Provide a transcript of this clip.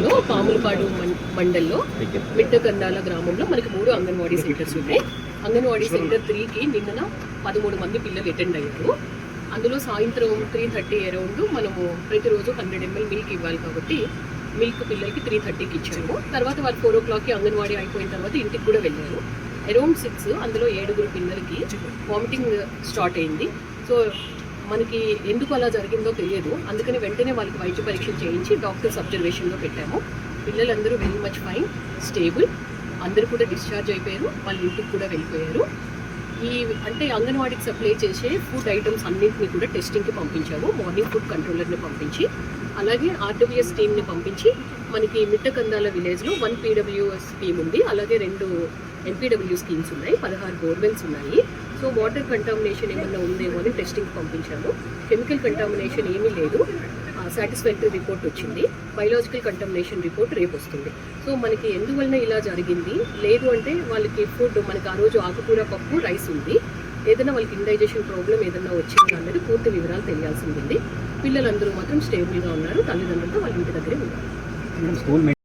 లో పాములపాడు మండల్లో మిట్టకండాల గ్రామంలో మనకి మూడు అంగన్వాడీ సెంటర్స్ ఉన్నాయి. అంగన్వాడీ సెంటర్ త్రీకి నిన్న పదమూడు మంది పిల్లలు అటెండ్ అయ్యారు. అందులో సాయంత్రం త్రీ థర్టీ అరౌండ్ మనము ప్రతిరోజు హండ్రెడ్ ఎంఎల్ మిల్క్ ఇవ్వాలి కాబట్టి మిల్క్ పిల్లలకి త్రీ థర్టీకి ఇచ్చాము. తర్వాత వాళ్ళు ఫోర్ ఓ క్లాక్కి అంగన్వాడీ అయిపోయిన తర్వాత ఇంటికి కూడా వెళ్ళారు. అరౌండ్ సిక్స్ అందులో ఏడుగురు పిల్లలకి వామిటింగ్ స్టార్ట్ అయింది. సో మనకి ఎందుకు అలా జరిగిందో తెలియదు. అందుకని వెంటనే వాళ్ళకి వైద్య పరీక్షలు చేయించి డాక్టర్స్ అబ్జర్వేషన్లో పెట్టాము. పిల్లలందరూ వెరీ మచ్ ఫైన్ స్టేబుల్. అందరూ కూడా డిశ్చార్జ్ అయిపోయారు. వాళ్ళ ఇంటికి కూడా వెళ్ళిపోయారు. ఈ అంటే అంగన్వాడీకి సప్లై చేసే ఫుడ్ ఐటమ్స్ అన్నింటినీ కూడా టెస్టింగ్కి పంపించాము. మార్నింగ్ ఫుడ్ కంట్రోలర్ని పంపించి అలాగే ఆర్డబ్ల్యూఎస్ టీమ్ని పంపించి మనకి మిట్టకందాల విలేజ్లో వన్ పీడబ్ల్యూఎస్ టీమ్ ఉంది. అలాగే రెండు ఎన్పీడబ్ల్యూ స్కీమ్స్ ఉన్నాయి పదహారు బోర్వెల్స్ ఉన్నాయి. సో వాటర్ కంటామినేషన్ ఏమన్నా ఉందేమో అని టెస్టింగ్ పంపించాము. కెమికల్ కంటామినేషన్ ఏమీ లేదు. సాటిస్ఫాక్టరీ రిపోర్ట్ వచ్చింది. బయలాజికల్ కంటామినేషన్ రిపోర్ట్ రేపు వస్తుంది. సో మనకి ఎందువలన ఇలా జరిగింది? లేదు అంటే వాళ్ళకి ఫుడ్ మనకి ఆ రోజు ఆకుకూర పప్పు రైస్ ఉంది. ఏదైనా వాళ్ళకి ఇండైజెషన్ ప్రాబ్లం ఏదైనా వచ్చిందా అనేది పూర్తి వివరాలు తెలియాల్సి ఉంది పిల్లలందరూ మాత్రం స్టేబుల్గా ఉన్నారు. తల్లిదండ్రులతో వాళ్ళ ఇంటి దగ్గరే ఉన్నారు.